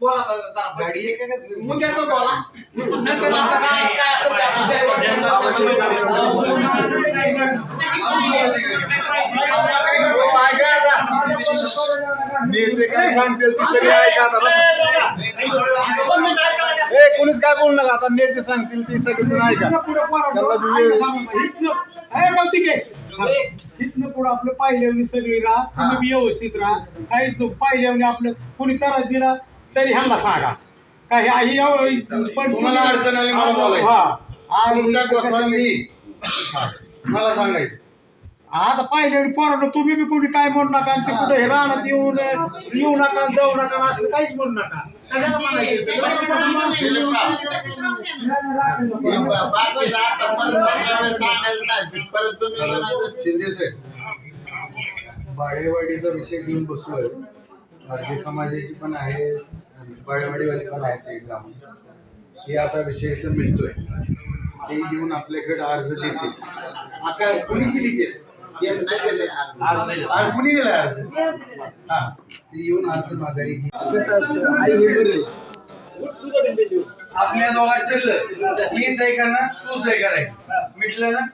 बोला बरं जरा. गाडी आहे का कसं? मुद्द्याचं बोला नंतर आपलं काय काय असेल ते आपण ऐका आता. नेते काय सांगतील ती सगळी ऐका आता बस. ए कोणीच काय बोलू नका आता नेते सांगतील ती सगळी ऐका त्यांना बी वेळ- इथनं पुढे आपलं पाहिल्यावर सगळी राहा तुम्ही व्यवस्थित राहा काहीच पाहिल्यावर आपलं कोणी त्रास दिला तरी ह्यांना सांगा. काही आई एवढं पण तुम्हाला अडचण आली मला बोलायचं. हा. आज तुमच्या कसं- गोष्टी मी मला सांगायचं. आता पाहिल्यावर पोरांनो तुम्ही बी कोणी काय म्हणू नका आणि ते कुठे हे रानात येऊन येऊ नका जाऊ नका असं काहीच म्हणू नका. कशाला शिंदे साहेब बाळेवाडीचा विषय घेऊन बसलोय. भारतीय समाजाची पण आहे बाळेवाडीवाले पण आहेत एक ग्रामस्थ हे आता विषय इथं मिळतोय ते येऊन आपल्याकडे अर्ज देते हा काय कुणी दिली केस? कुणी दिला अर्ज? हा ते येऊन अर्ज माघारी घे. कसं असतं? हे आहे. आपल्या दोघात चाललं मी सही करणार तू सही करायची मिटलं ना?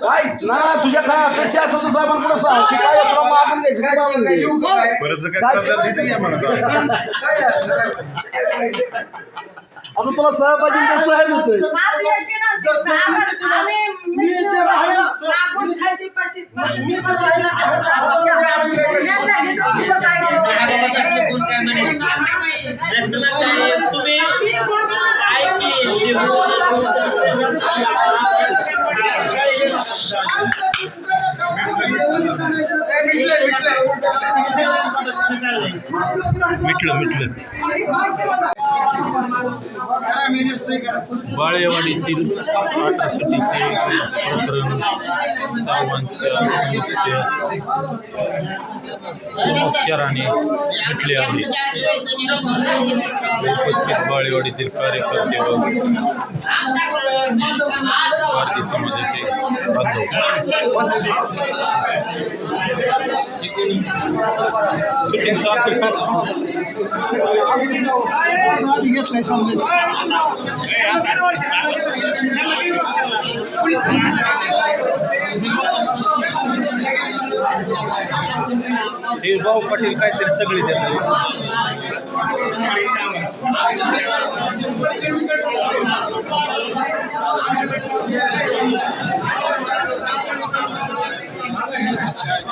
काय ना तुझ्या काय अपेक्षा असं तर साहेबांकडे सांग की काय क्रम आपण घ्यायचं काय बाबा काय येऊ का काय? आता तुला सहभागी कसं आहे देतोय बाळेवाडीतील अट्रॉसिटीचे प्रकरण सावंतच्या उपचाराने म्हटले आहे. उपस्थित बाळेवाडीतील कार्यकर्ते व भारतीय समाजाचे बांधव. शूटिंग चालते का हे भाऊ पाटील काहीतरी सगळे देतात.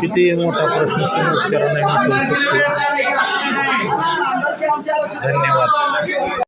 किती मोठा प्रश्न समोच्चाराने मिटवू शकतो. धन्यवाद.